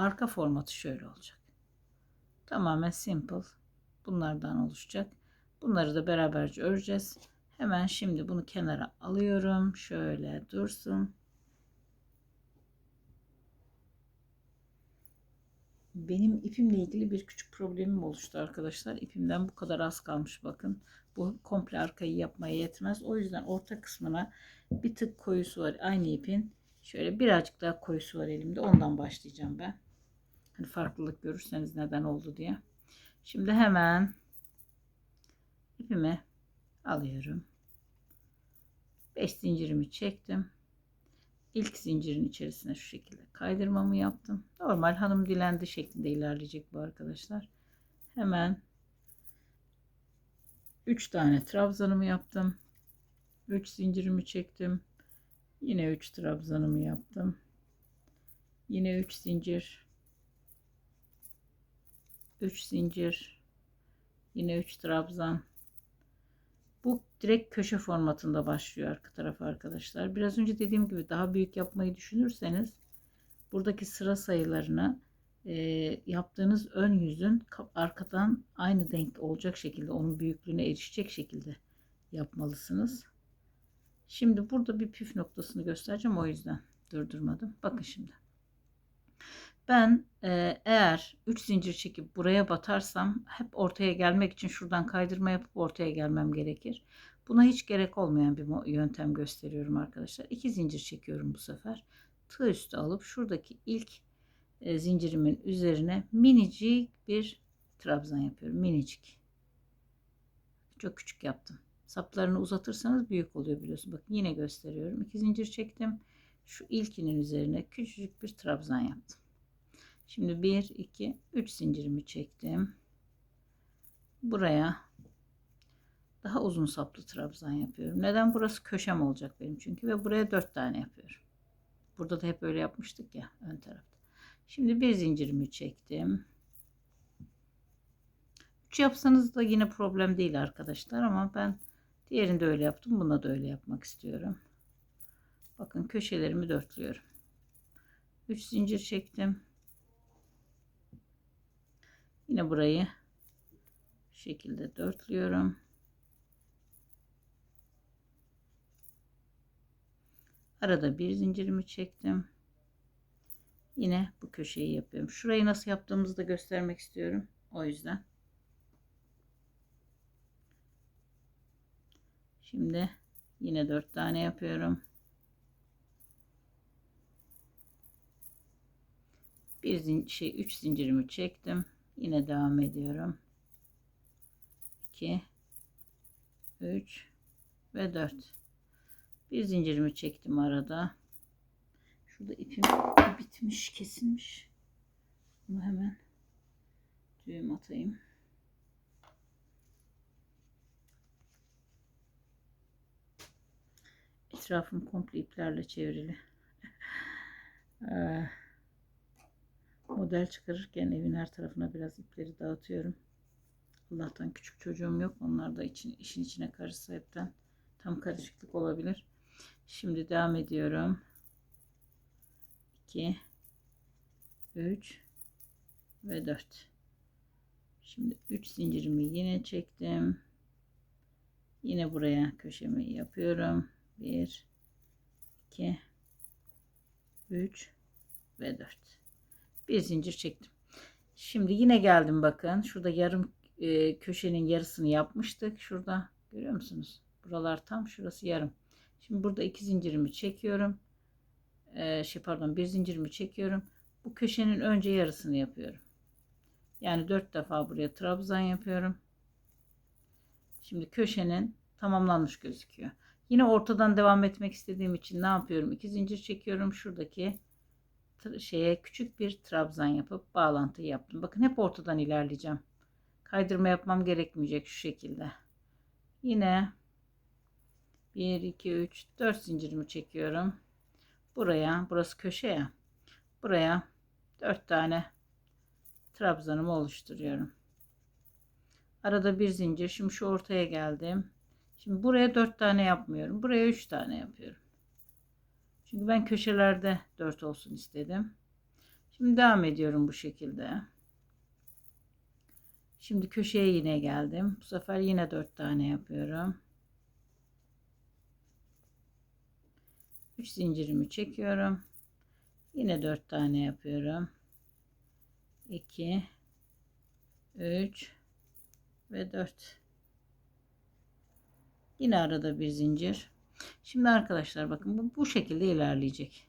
Arka formatı şöyle olacak. Tamamen simple. Bunlardan oluşacak. Bunları da beraberce öreceğiz. Hemen şimdi bunu kenara alıyorum. Şöyle dursun. Benim ipimle ilgili bir küçük problemim oluştu arkadaşlar. İpimden bu kadar az kalmış bakın. Bu komple arkayı yapmaya yetmez. O yüzden orta kısmına bir tık koyusu var. Aynı ipin şöyle birazcık daha koyusu var elimde. Ondan başlayacağım ben. Hani farklılık görürseniz neden oldu diye. Şimdi hemen ipimi alıyorum. 5 zincirimi çektim. İlk zincirin içerisine şu şekilde kaydırmamı yaptım. Normal hanım dilendi şeklinde ilerleyecek bu arkadaşlar. Hemen 3 tane trabzanımı yaptım. 3 zincirimi çektim. Yine 3 trabzanımı yaptım. Yine 3 zincir. 3 zincir. Yine 3 trabzan. Bu direkt köşe formatında başlıyor arka tarafı arkadaşlar. Biraz önce dediğim gibi daha büyük yapmayı düşünürseniz buradaki sıra sayılarını e, yaptığınız ön yüzün arkadan aynı denk olacak şekilde onun büyüklüğüne erişecek şekilde yapmalısınız. Şimdi burada bir püf noktasını göstereceğim o yüzden durdurmadım. Bakın şimdi. Ben e, eğer 3 zincir çekip buraya batarsam hep ortaya gelmek için şuradan kaydırma yapıp ortaya gelmem gerekir. Buna hiç gerek olmayan bir yöntem gösteriyorum arkadaşlar. 2 zincir çekiyorum bu sefer. Tığ üstü alıp şuradaki ilk e, zincirimin üzerine minicik bir trabzan yapıyorum. Minicik. Çok küçük yaptım. Saplarını uzatırsanız büyük oluyor biliyorsun. Bakın yine gösteriyorum. 2 zincir çektim. Şu ilkinin üzerine küçücük bir trabzan yaptım. Şimdi 1, 2, 3 zincirimi çektim. Buraya daha uzun saplı trabzan yapıyorum. Neden? Burası köşem olacak benim çünkü ve buraya 4 tane yapıyorum. Burada da hep öyle yapmıştık ya ön tarafta. Şimdi bir zincirimi çektim. 3 yapsanız da yine problem değil arkadaşlar ama ben diğerinde öyle yaptım. Buna da öyle yapmak istiyorum. Bakın köşelerimi dörtlüyorum. 3 zincir çektim. Yine burayı şu şekilde dörtlüyorum. Arada bir zincirimi çektim. Yine bu köşeyi yapıyorum. Şurayı nasıl yaptığımızı da göstermek istiyorum. O yüzden. Şimdi yine dört tane yapıyorum. Bir zincir, şey, üç zincirimi çektim. Yine devam ediyorum. 2 3 ve 4 bir zincirimi çektim arada. Şurada ipim bitmiş kesilmiş. Bunu hemen düğüm atayım. Etrafım komple iplerle çevrili. Ee, model çıkarırken evin her tarafına biraz ipleri dağıtıyorum. Allah'tan küçük çocuğum yok. Onlar da için, işin içine karışsa hepten tam karışıklık olabilir. Şimdi devam ediyorum. 2 3 ve 4 Şimdi 3 zincirimi yine çektim. Yine buraya köşemi yapıyorum. 1 2 3 ve 4 bir zincir çektim. Şimdi yine geldim bakın. Şurada yarım e, köşenin yarısını yapmıştık. Şurada görüyor musunuz? Buralar tam şurası yarım. Şimdi burada iki zincirimi çekiyorum. E, şey pardon bir zincirimi çekiyorum. Bu köşenin önce yarısını yapıyorum. Yani dört defa buraya trabzan yapıyorum. Şimdi köşenin tamamlanmış gözüküyor. Yine ortadan devam etmek istediğim için ne yapıyorum? İki zincir çekiyorum. Şuradaki şeye küçük bir trabzan yapıp bağlantı yaptım. Bakın hep ortadan ilerleyeceğim. Kaydırma yapmam gerekmeyecek şu şekilde. Yine 1 2 3 4 zincirimi çekiyorum. Buraya, burası köşe ya. Buraya 4 tane trabzanımı oluşturuyorum. Arada bir zincir. Şimdi şu ortaya geldim. Şimdi buraya 4 tane yapmıyorum. Buraya 3 tane yapıyorum. Çünkü ben köşelerde 4 olsun istedim. Şimdi devam ediyorum bu şekilde. Şimdi köşeye yine geldim. Bu sefer yine 4 tane yapıyorum. 3 zincirimi çekiyorum. Yine 4 tane yapıyorum. 2 3 ve 4 yine arada bir zincir şimdi arkadaşlar bakın bu, bu şekilde ilerleyecek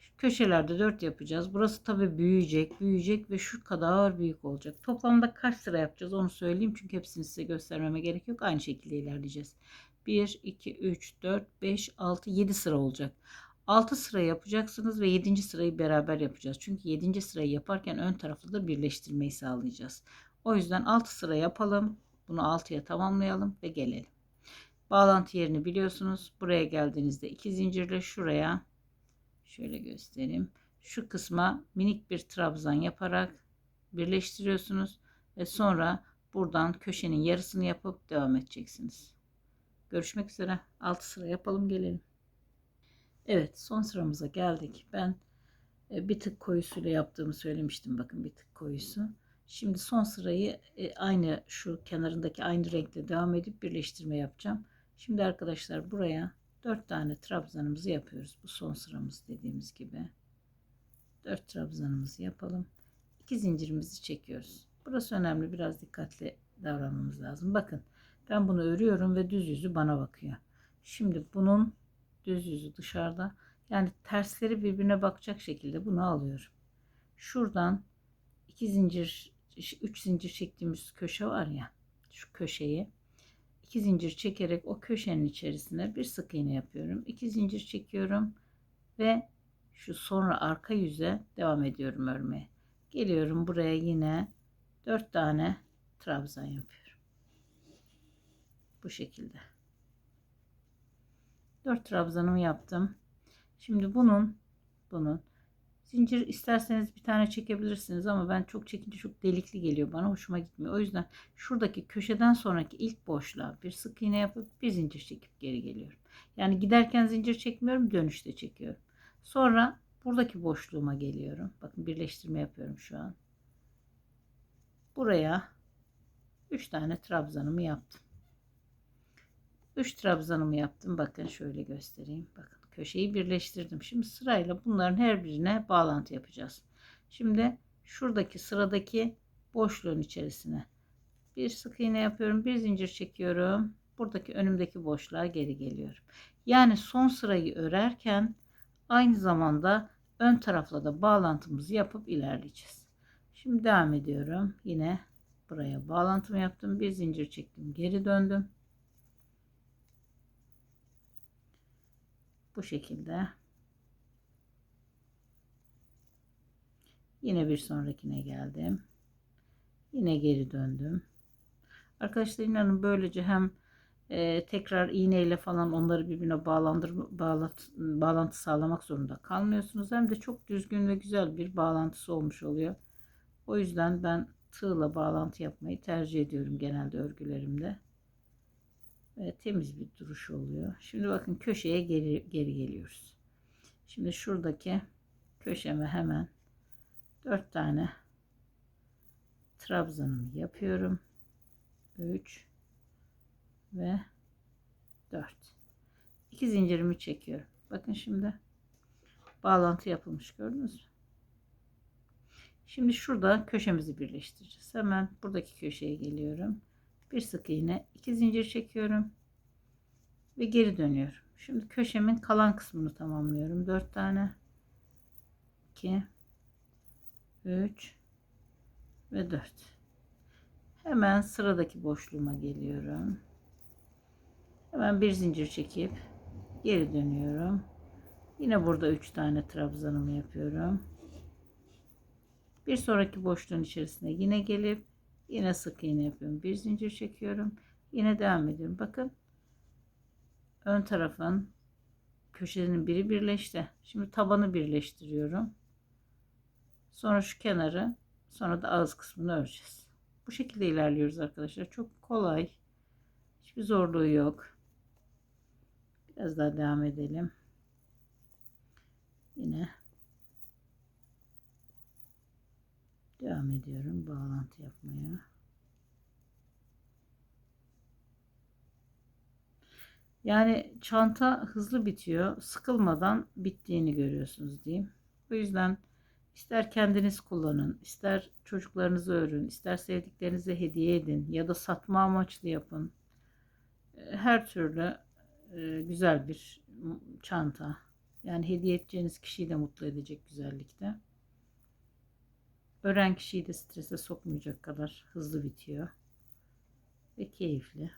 şu köşelerde 4 yapacağız burası tabi büyüyecek büyüyecek ve şu kadar büyük olacak toplamda kaç sıra yapacağız onu söyleyeyim çünkü hepsini size göstermeme gerek yok aynı şekilde ilerleyeceğiz 1 2 3 4 5 6 7 sıra olacak 6 sıra yapacaksınız ve 7. sırayı beraber yapacağız. Çünkü 7. sırayı yaparken ön tarafta da birleştirmeyi sağlayacağız. O yüzden 6 sıra yapalım. Bunu 6'ya tamamlayalım ve gelelim. Bağlantı yerini biliyorsunuz. Buraya geldiğinizde iki zincirle şuraya şöyle göstereyim. Şu kısma minik bir trabzan yaparak birleştiriyorsunuz ve sonra buradan köşenin yarısını yapıp devam edeceksiniz. Görüşmek üzere. 6 sıra yapalım gelelim. Evet son sıramıza geldik. Ben e, bir tık koyusuyla yaptığımı söylemiştim. Bakın bir tık koyusu. Şimdi son sırayı e, aynı şu kenarındaki aynı renkle devam edip birleştirme yapacağım. Şimdi arkadaşlar buraya 4 tane trabzanımızı yapıyoruz. Bu son sıramız dediğimiz gibi. 4 trabzanımızı yapalım. 2 zincirimizi çekiyoruz. Burası önemli. Biraz dikkatli davranmamız lazım. Bakın ben bunu örüyorum ve düz yüzü bana bakıyor. Şimdi bunun düz yüzü dışarıda. Yani tersleri birbirine bakacak şekilde bunu alıyorum. Şuradan iki zincir, üç zincir çektiğimiz köşe var ya. Şu köşeyi iki zincir çekerek o köşenin içerisine bir sık iğne yapıyorum. İki zincir çekiyorum ve şu sonra arka yüze devam ediyorum örmeye. Geliyorum buraya yine dört tane trabzan yapıyorum. Bu şekilde. 4 trabzanımı yaptım. Şimdi bunun bunun zincir isterseniz bir tane çekebilirsiniz ama ben çok çekince çok delikli geliyor bana hoşuma gitmiyor. O yüzden şuradaki köşeden sonraki ilk boşluğa bir sık iğne yapıp bir zincir çekip geri geliyorum. Yani giderken zincir çekmiyorum dönüşte çekiyorum. Sonra buradaki boşluğuma geliyorum. Bakın birleştirme yapıyorum şu an. Buraya 3 tane trabzanımı yaptım. 3 trabzanımı yaptım. Bakın şöyle göstereyim. Bakın köşeyi birleştirdim. Şimdi sırayla bunların her birine bağlantı yapacağız. Şimdi şuradaki sıradaki boşluğun içerisine bir sık iğne yapıyorum. Bir zincir çekiyorum. Buradaki önümdeki boşluğa geri geliyorum. Yani son sırayı örerken aynı zamanda ön tarafla da bağlantımızı yapıp ilerleyeceğiz. Şimdi devam ediyorum. Yine buraya bağlantımı yaptım. Bir zincir çektim. Geri döndüm. Bu şekilde. Yine bir sonrakine geldim. Yine geri döndüm. Arkadaşlar inanın böylece hem e, tekrar iğneyle falan onları birbirine bağlandır, bağlat, bağlantı sağlamak zorunda kalmıyorsunuz. Hem de çok düzgün ve güzel bir bağlantısı olmuş oluyor. O yüzden ben tığla bağlantı yapmayı tercih ediyorum genelde örgülerimde ve temiz bir duruş oluyor. Şimdi bakın köşeye geri, geri geliyoruz. Şimdi şuradaki köşeme hemen 4 tane trabzanımı yapıyorum. 3 ve 4. 2 zincirimi çekiyorum. Bakın şimdi bağlantı yapılmış gördünüz mü? Şimdi şurada köşemizi birleştireceğiz. Hemen buradaki köşeye geliyorum bir sık iğne iki zincir çekiyorum ve geri dönüyorum. Şimdi köşemin kalan kısmını tamamlıyorum. 4 tane 2 3 ve 4 hemen sıradaki boşluğuma geliyorum. Hemen bir zincir çekip geri dönüyorum. Yine burada 3 tane trabzanımı yapıyorum. Bir sonraki boşluğun içerisine yine gelip Yine sık iğne yapıyorum. Bir zincir çekiyorum. Yine devam ediyorum. Bakın ön tarafın köşenin biri birleşti. Şimdi tabanı birleştiriyorum. Sonra şu kenarı sonra da ağız kısmını öreceğiz. Bu şekilde ilerliyoruz arkadaşlar. Çok kolay. Hiçbir zorluğu yok. Biraz daha devam edelim. Yine Devam ediyorum bağlantı yapmaya. Yani çanta hızlı bitiyor. Sıkılmadan bittiğini görüyorsunuz diyeyim. O yüzden ister kendiniz kullanın, ister çocuklarınızı örün, ister sevdiklerinize hediye edin ya da satma amaçlı yapın. E, Her türlü e, güzel bir çanta. Yani hediye edeceğiniz kişiyi de mutlu edecek güzellikte. Ören kişiyi de strese sokmayacak kadar hızlı bitiyor. Ve keyifli.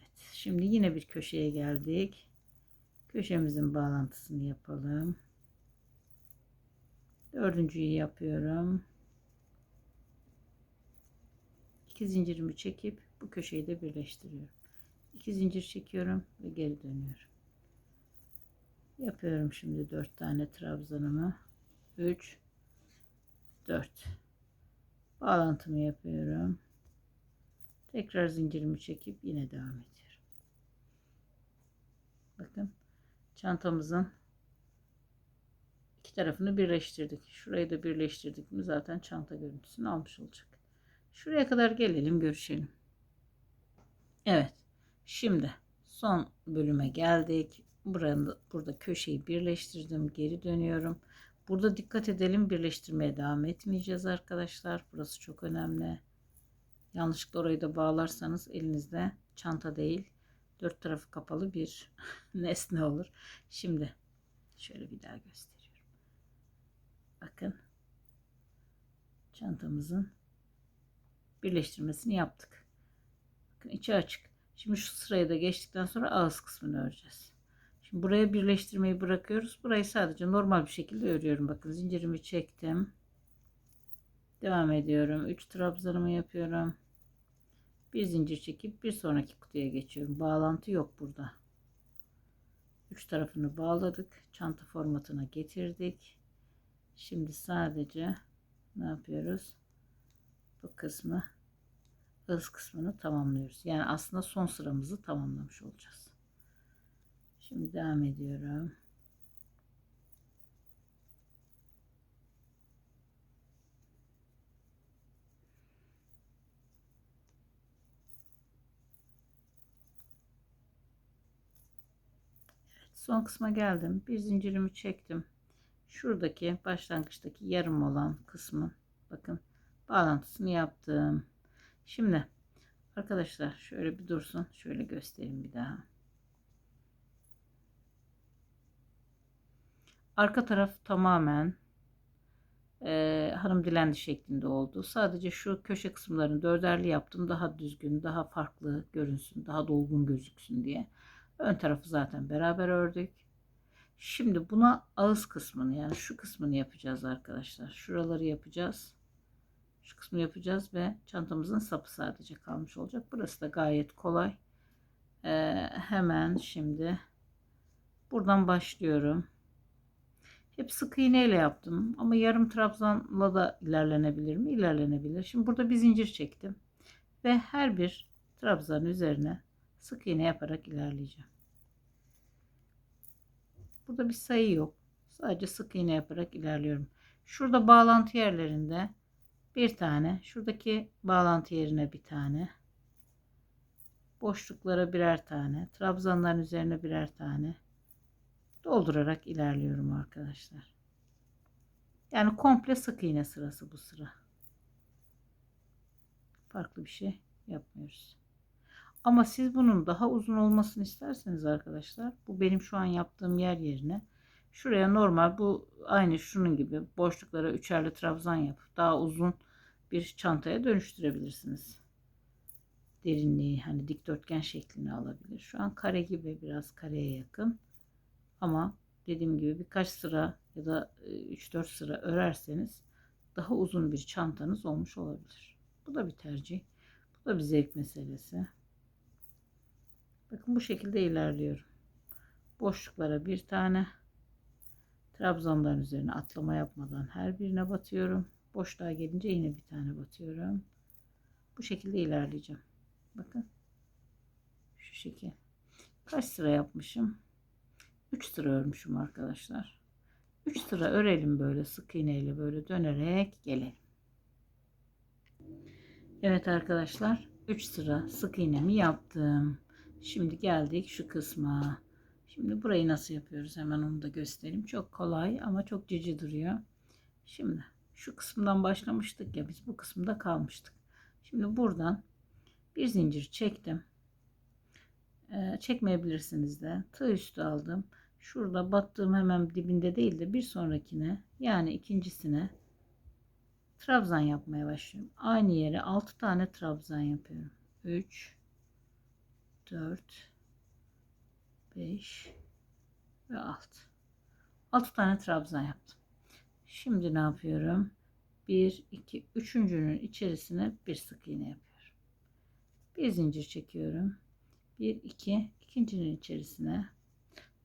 Evet, şimdi yine bir köşeye geldik. Köşemizin bağlantısını yapalım. Dördüncüyü yapıyorum. İki zincirimi çekip bu köşeyi de birleştiriyorum. İki zincir çekiyorum ve geri dönüyorum. Yapıyorum şimdi dört tane trabzanımı. 3 4 bağlantımı yapıyorum. Tekrar zincirimi çekip yine devam ediyorum. Bakın çantamızın iki tarafını birleştirdik. Şurayı da birleştirdik mi zaten çanta görüntüsünü almış olacak. Şuraya kadar gelelim görüşelim. Evet. Şimdi son bölüme geldik. Burada, burada köşeyi birleştirdim. Geri dönüyorum. Burada dikkat edelim birleştirmeye devam etmeyeceğiz arkadaşlar. Burası çok önemli. Yanlışlıkla orayı da bağlarsanız elinizde çanta değil dört tarafı kapalı bir nesne olur. Şimdi şöyle bir daha gösteriyorum. Bakın çantamızın birleştirmesini yaptık. Bakın içi açık. Şimdi şu sırayı da geçtikten sonra ağız kısmını öreceğiz. Şimdi buraya birleştirmeyi bırakıyoruz. Burayı sadece normal bir şekilde örüyorum. Bakın zincirimi çektim. Devam ediyorum. 3 trabzanımı yapıyorum. Bir zincir çekip bir sonraki kutuya geçiyorum. Bağlantı yok burada. Üç tarafını bağladık. Çanta formatına getirdik. Şimdi sadece ne yapıyoruz? Bu kısmı ağız kısmını tamamlıyoruz. Yani aslında son sıramızı tamamlamış olacağız. Şimdi devam ediyorum. Evet, son kısma geldim. Bir zincirimi çektim. Şuradaki başlangıçtaki yarım olan kısmın bakın bağlantısını yaptım. Şimdi arkadaşlar şöyle bir dursun. Şöyle göstereyim bir daha. Arka taraf tamamen e, hanım dilendi şeklinde oldu. Sadece şu köşe kısımlarını dörderli yaptım. Daha düzgün, daha farklı görünsün, daha dolgun gözüksün diye. Ön tarafı zaten beraber ördük. Şimdi buna ağız kısmını yani şu kısmını yapacağız arkadaşlar. Şuraları yapacağız. Şu kısmı yapacağız ve çantamızın sapı sadece kalmış olacak. Burası da gayet kolay. Ee, hemen şimdi buradan başlıyorum. Hep sık iğne ile yaptım ama yarım trabzanla da ilerlenebilir mi? İlerlenebilir. Şimdi burada bir zincir çektim ve her bir trabzan üzerine sık iğne yaparak ilerleyeceğim. Burada bir sayı yok. Sadece sık iğne yaparak ilerliyorum. Şurada bağlantı yerlerinde bir tane, şuradaki bağlantı yerine bir tane, boşluklara birer tane, trabzanların üzerine birer tane doldurarak ilerliyorum arkadaşlar. Yani komple sık iğne sırası bu sıra. Farklı bir şey yapmıyoruz. Ama siz bunun daha uzun olmasını isterseniz arkadaşlar bu benim şu an yaptığım yer yerine şuraya normal bu aynı şunun gibi boşluklara üçerli trabzan yapıp daha uzun bir çantaya dönüştürebilirsiniz. Derinliği hani dikdörtgen şeklini alabilir. Şu an kare gibi biraz kareye yakın. Ama dediğim gibi birkaç sıra ya da 3-4 sıra örerseniz daha uzun bir çantanız olmuş olabilir. Bu da bir tercih. Bu da bir zevk meselesi. Bakın bu şekilde ilerliyorum. Boşluklara bir tane trabzanların üzerine atlama yapmadan her birine batıyorum. Boşluğa gelince yine bir tane batıyorum. Bu şekilde ilerleyeceğim. Bakın. Şu şekil. Kaç sıra yapmışım? 3 3 sıra örmüşüm arkadaşlar. 3 sıra örelim böyle sık iğneyle böyle dönerek gelelim. Evet arkadaşlar 3 sıra sık iğnemi yaptım. Şimdi geldik şu kısma. Şimdi burayı nasıl yapıyoruz hemen onu da göstereyim. Çok kolay ama çok cici duruyor. Şimdi şu kısımdan başlamıştık ya biz bu kısımda kalmıştık. Şimdi buradan bir zincir çektim. Ee, çekmeyebilirsiniz de. Tığ üstü aldım. Şurada battığım hemen dibinde değil de bir sonrakine yani ikincisine trabzan yapmaya başlıyorum. Aynı yere 6 tane trabzan yapıyorum. 3 4 5 ve 6 6 tane trabzan yaptım. Şimdi ne yapıyorum? 1 2 üçüncünün içerisine bir sık iğne yapıyorum. Bir zincir çekiyorum. 1 2 ikincinin içerisine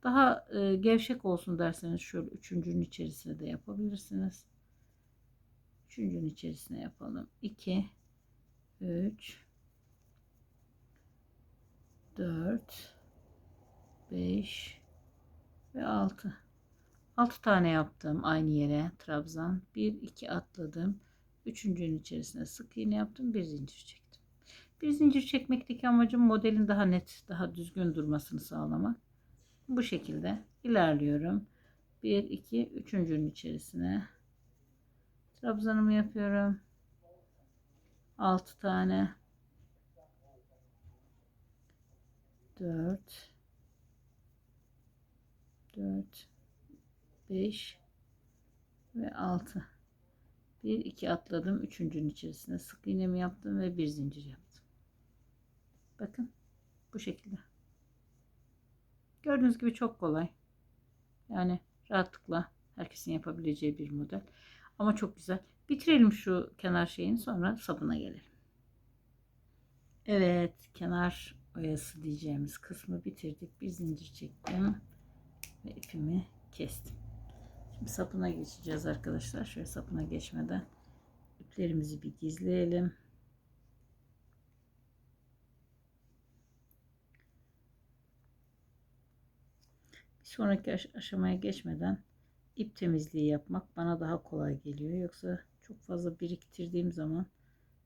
daha e, gevşek olsun derseniz şöyle üçüncünün içerisine de yapabilirsiniz. Üçüncünün içerisine yapalım. 2 3 4 5 ve 6 6 tane yaptım aynı yere trabzan. 1 2 atladım. Üçüncünün içerisine sık iğne yaptım. Bir zincir çektim. Bir zincir çekmekteki amacım modelin daha net daha düzgün durmasını sağlamak bu şekilde ilerliyorum. 1 2 üçüncünün içerisine trabzanımı yapıyorum. 6 tane. 4 4 5 ve 6 1 2 atladım. Üçüncünün içerisine sık iğnemi yaptım ve bir zincir yaptım. Bakın bu şekilde gördüğünüz gibi çok kolay. Yani rahatlıkla herkesin yapabileceği bir model. Ama çok güzel. Bitirelim şu kenar şeyini sonra sapına gelelim. Evet kenar oyası diyeceğimiz kısmı bitirdik. Bir zincir çektim ve ipimi kestim. Şimdi sapına geçeceğiz arkadaşlar. Şöyle sapına geçmeden iplerimizi bir gizleyelim. Sonraki aşamaya geçmeden ip temizliği yapmak bana daha kolay geliyor. Yoksa çok fazla biriktirdiğim zaman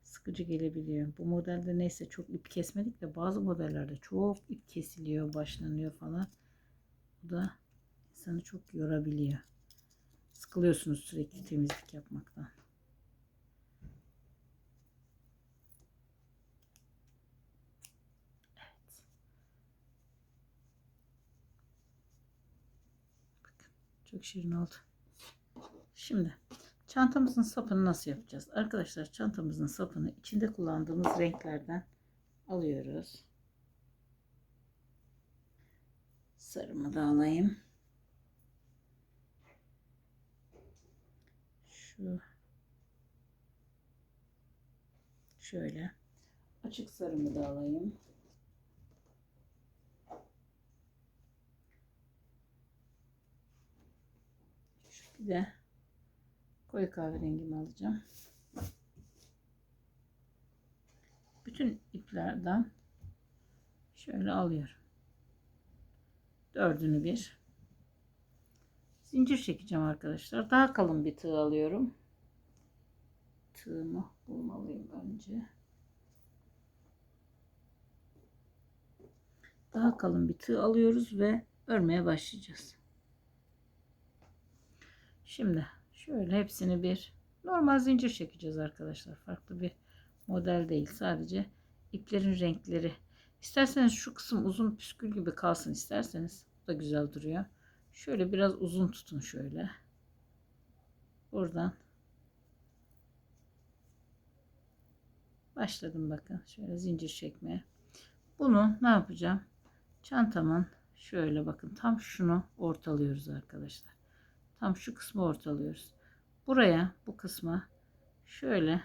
sıkıcı gelebiliyor. Bu modelde neyse çok ip kesmedik de bazı modellerde çok ip kesiliyor, başlanıyor falan. Bu da insanı çok yorabiliyor. Sıkılıyorsunuz sürekli temizlik yapmaktan. Çok şirin oldu. Şimdi çantamızın sapını nasıl yapacağız? Arkadaşlar çantamızın sapını içinde kullandığımız renklerden alıyoruz. Sarımı da alayım. Şu şöyle açık sarımı da alayım. Şu bir de koyu kahverengimi alacağım. Bütün iplerden şöyle alıyorum. Dördünü bir zincir çekeceğim arkadaşlar. Daha kalın bir tığ alıyorum. Tığımı bulmalıyım önce. Daha kalın bir tığ alıyoruz ve örmeye başlayacağız. Şimdi şöyle hepsini bir normal zincir çekeceğiz arkadaşlar. Farklı bir model değil. Sadece iplerin renkleri. İsterseniz şu kısım uzun püskül gibi kalsın isterseniz. Bu da güzel duruyor. Şöyle biraz uzun tutun şöyle. Buradan başladım bakın. Şöyle zincir çekmeye. Bunu ne yapacağım? Çantamın şöyle bakın tam şunu ortalıyoruz arkadaşlar. Tam şu kısmı ortalıyoruz. Buraya bu kısma şöyle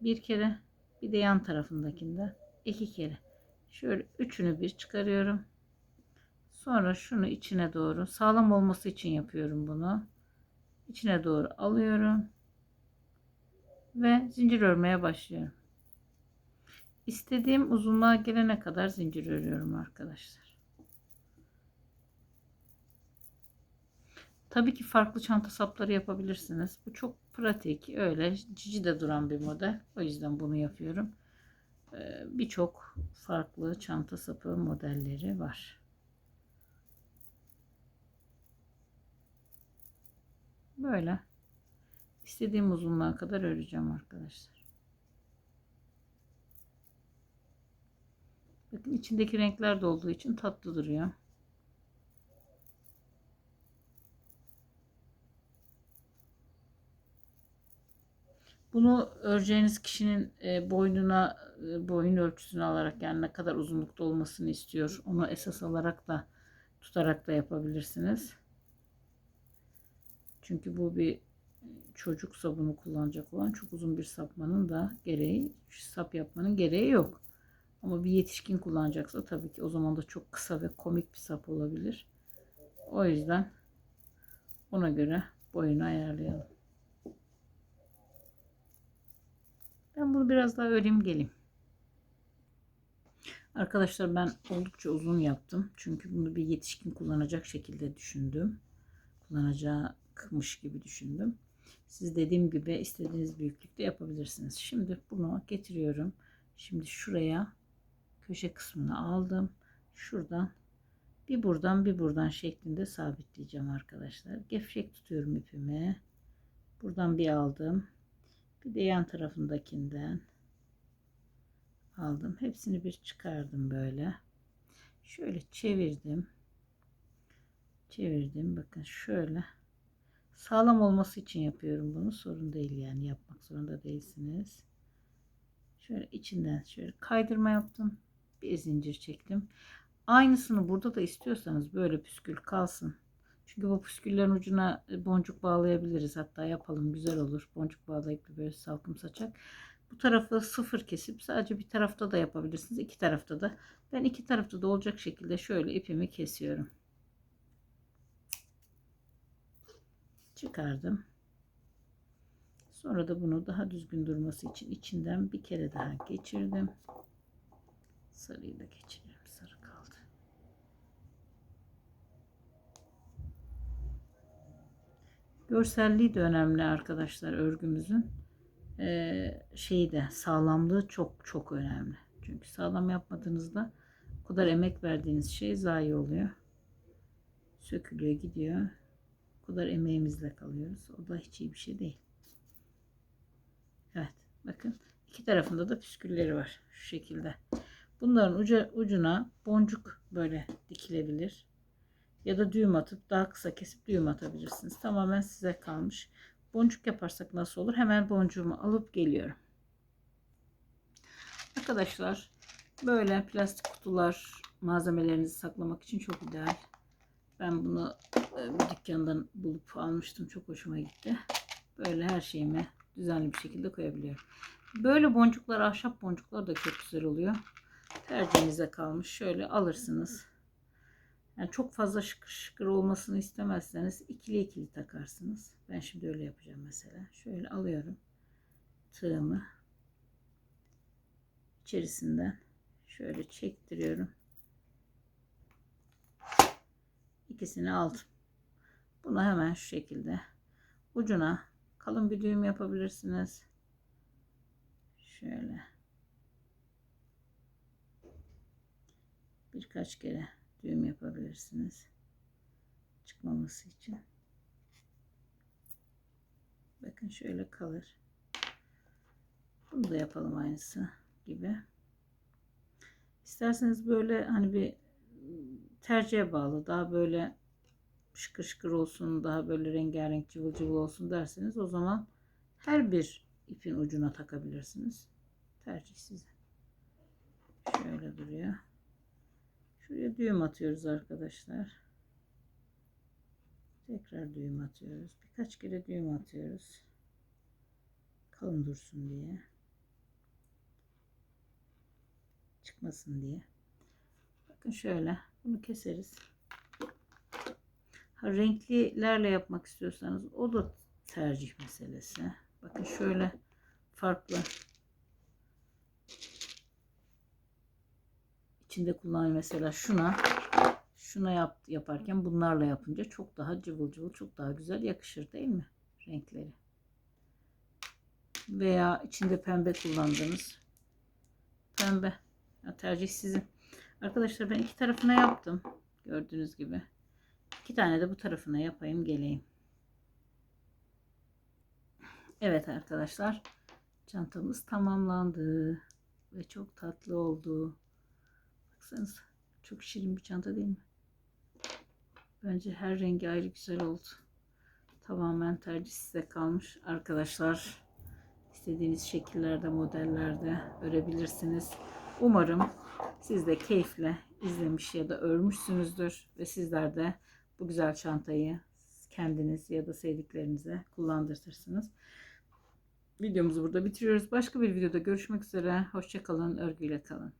bir kere bir de yan tarafındakinde iki kere şöyle üçünü bir çıkarıyorum. Sonra şunu içine doğru sağlam olması için yapıyorum bunu. İçine doğru alıyorum. Ve zincir örmeye başlıyorum. İstediğim uzunluğa gelene kadar zincir örüyorum arkadaşlar. Tabii ki farklı çanta sapları yapabilirsiniz. Bu çok pratik. Öyle cici de duran bir model. O yüzden bunu yapıyorum. Ee, Birçok farklı çanta sapı modelleri var. Böyle. İstediğim uzunluğa kadar öreceğim arkadaşlar. Bakın içindeki renkler de olduğu için tatlı duruyor. Bunu öreceğiniz kişinin e, boynuna e, boyun ölçüsünü alarak yani ne kadar uzunlukta olmasını istiyor onu esas alarak da tutarak da yapabilirsiniz. Çünkü bu bir çocuksa bunu kullanacak olan çok uzun bir sapmanın da gereği sap yapmanın gereği yok. Ama bir yetişkin kullanacaksa tabii ki o zaman da çok kısa ve komik bir sap olabilir. O yüzden ona göre boyunu ayarlayalım. Ben bunu biraz daha öreyim geleyim. Arkadaşlar ben oldukça uzun yaptım. Çünkü bunu bir yetişkin kullanacak şekilde düşündüm. Kullanacakmış gibi düşündüm. Siz dediğim gibi istediğiniz büyüklükte yapabilirsiniz. Şimdi bunu getiriyorum. Şimdi şuraya köşe kısmını aldım. Şuradan bir buradan bir buradan şeklinde sabitleyeceğim arkadaşlar. Gevşek tutuyorum ipimi. Buradan bir aldım. Bir de yan tarafındakinden aldım. Hepsini bir çıkardım böyle. Şöyle çevirdim. Çevirdim. Bakın şöyle. Sağlam olması için yapıyorum bunu. Sorun değil yani yapmak zorunda değilsiniz. Şöyle içinden şöyle kaydırma yaptım. Bir zincir çektim. Aynısını burada da istiyorsanız böyle püskül kalsın. Çünkü bu püsküllerin ucuna e, boncuk bağlayabiliriz. Hatta yapalım güzel olur. Boncuk bağlayıp böyle salkım saçak. Bu tarafı sıfır kesip sadece bir tarafta da yapabilirsiniz. iki tarafta da. Ben iki tarafta da olacak şekilde şöyle ipimi kesiyorum. Çıkardım. Sonra da bunu daha düzgün durması için içinden bir kere daha geçirdim. Sarıyı da geçirelim. Görselliği de önemli arkadaşlar örgümüzün. Ee, şeyi de sağlamlığı çok çok önemli. Çünkü sağlam yapmadığınızda o kadar emek verdiğiniz şey zayi oluyor. Sökülüyor gidiyor. O kadar emeğimizle kalıyoruz. O da hiç iyi bir şey değil. Evet bakın iki tarafında da püskülleri var şu şekilde. Bunların uca, ucuna boncuk böyle dikilebilir. Ya da düğüm atıp daha kısa kesip düğüm atabilirsiniz. Tamamen size kalmış. Boncuk yaparsak nasıl olur? Hemen boncuğumu alıp geliyorum. Arkadaşlar böyle plastik kutular malzemelerinizi saklamak için çok ideal. Ben bunu e, bir dükkandan bulup almıştım. Çok hoşuma gitti. Böyle her şeyimi düzenli bir şekilde koyabiliyorum. Böyle boncuklar, ahşap boncuklar da çok güzel oluyor. Tercihinize kalmış. Şöyle alırsınız. Yani çok fazla şıkır şıkır olmasını istemezseniz ikili ikili takarsınız. Ben şimdi öyle yapacağım mesela. Şöyle alıyorum tığımı içerisinden şöyle çektiriyorum. İkisini aldım. Bunu hemen şu şekilde ucuna kalın bir düğüm yapabilirsiniz. Şöyle birkaç kere düğüm yapabilirsiniz. Çıkmaması için. Bakın şöyle kalır. Bunu da yapalım aynısı gibi. İsterseniz böyle hani bir tercihe bağlı daha böyle şıkır şıkır olsun daha böyle rengarenk cıvıl cıvıl olsun derseniz o zaman her bir ipin ucuna takabilirsiniz. Tercih size. Şöyle duruyor. Şuraya düğüm atıyoruz arkadaşlar. Tekrar düğüm atıyoruz. Birkaç kere düğüm atıyoruz. Kalın dursun diye. Çıkmasın diye. Bakın şöyle. Bunu keseriz. Ha, renklilerle yapmak istiyorsanız o da tercih meselesi. Bakın şöyle farklı içinde kullanıyor mesela şuna şuna yap, yaparken bunlarla yapınca çok daha cıvıl cıvıl çok daha güzel yakışır değil mi? Renkleri. Veya içinde pembe kullandığınız pembe. Ya tercih sizin. Arkadaşlar ben iki tarafına yaptım. Gördüğünüz gibi. İki tane de bu tarafına yapayım geleyim. Evet arkadaşlar. Çantamız tamamlandı. Ve çok tatlı oldu. Baksanıza. Çok şirin bir çanta değil mi? Bence her rengi ayrı güzel oldu. Tamamen tercih size kalmış. Arkadaşlar istediğiniz şekillerde, modellerde örebilirsiniz. Umarım siz de keyifle izlemiş ya da örmüşsünüzdür ve sizler de bu güzel çantayı kendiniz ya da sevdiklerinize kullandırtırsınız. Videomuzu burada bitiriyoruz. Başka bir videoda görüşmek üzere. Hoşçakalın, örgüyle kalın.